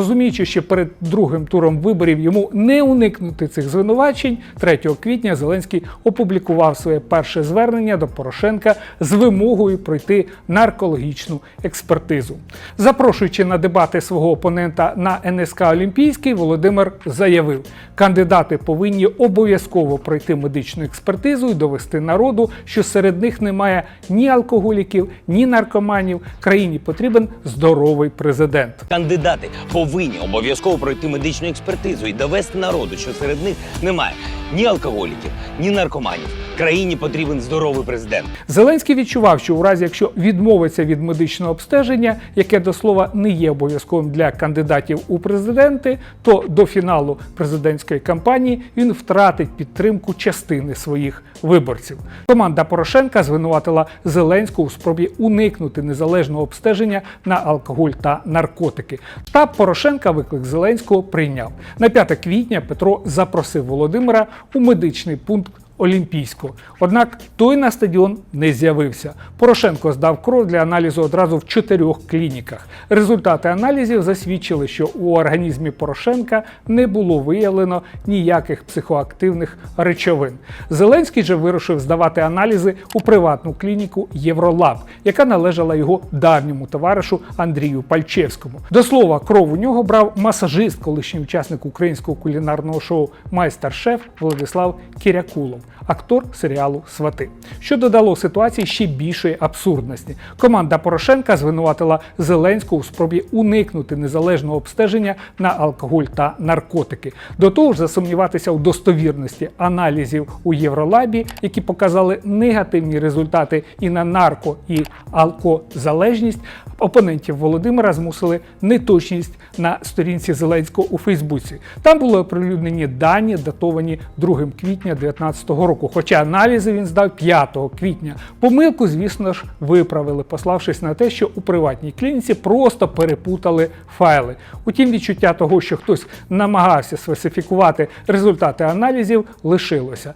Розуміючи, що перед другим туром виборів йому не уникнути цих звинувачень, 3 квітня Зеленський опублікував своє перше звернення до Порошенка з вимогою пройти наркологічну експертизу. Запрошуючи на дебати свого опонента на НСК Олімпійський, Володимир заявив, кандидати повинні обов'язково пройти медичну експертизу і довести народу, що серед них немає ні алкоголіків, ні наркоманів. Країні потрібен здоровий президент. Кандидати повинні обов'язково пройти медичну експертизу і довести народу, що серед них немає ні алкоголіків, ні наркоманів. Країні потрібен здоровий президент. Зеленський відчував, що у разі, якщо відмовиться від медичного обстеження, яке до слова не є обов'язковим для кандидатів у президенти, то до фіналу президентської кампанії він втратить підтримку частини своїх виборців. Команда Порошенка звинуватила Зеленського у спробі уникнути незалежного обстеження на алкоголь та наркотики. Штаб Порошенка виклик Зеленського прийняв на 5 квітня. Петро запросив Володимира у медичний пункт. Олімпійського. Однак той на стадіон не з'явився. Порошенко здав кров для аналізу одразу в чотирьох клініках. Результати аналізів засвідчили, що у організмі Порошенка не було виявлено ніяких психоактивних речовин. Зеленський же вирушив здавати аналізи у приватну клініку Євролаб, яка належала його давньому товаришу Андрію Пальчевському. До слова, кров у нього брав масажист, колишній учасник українського кулінарного шоу Майстер-шеф Владислав Кірякулов актор серіалу Свати, що додало ситуації ще більшої абсурдності. Команда Порошенка звинуватила Зеленського у спробі уникнути незалежного обстеження на алкоголь та наркотики. До того ж, засумніватися у достовірності аналізів у Євролабі, які показали негативні результати і на нарко і алкозалежність. Опонентів Володимира змусили неточність на сторінці Зеленського у Фейсбуці. Там були оприлюднені дані, датовані 2 квітня 2019 року. Хоча аналізи він здав 5 квітня. Помилку, звісно ж, виправили, пославшись на те, що у приватній клініці просто перепутали файли. Утім, відчуття того, що хтось намагався сфальсифікувати результати аналізів, лишилося.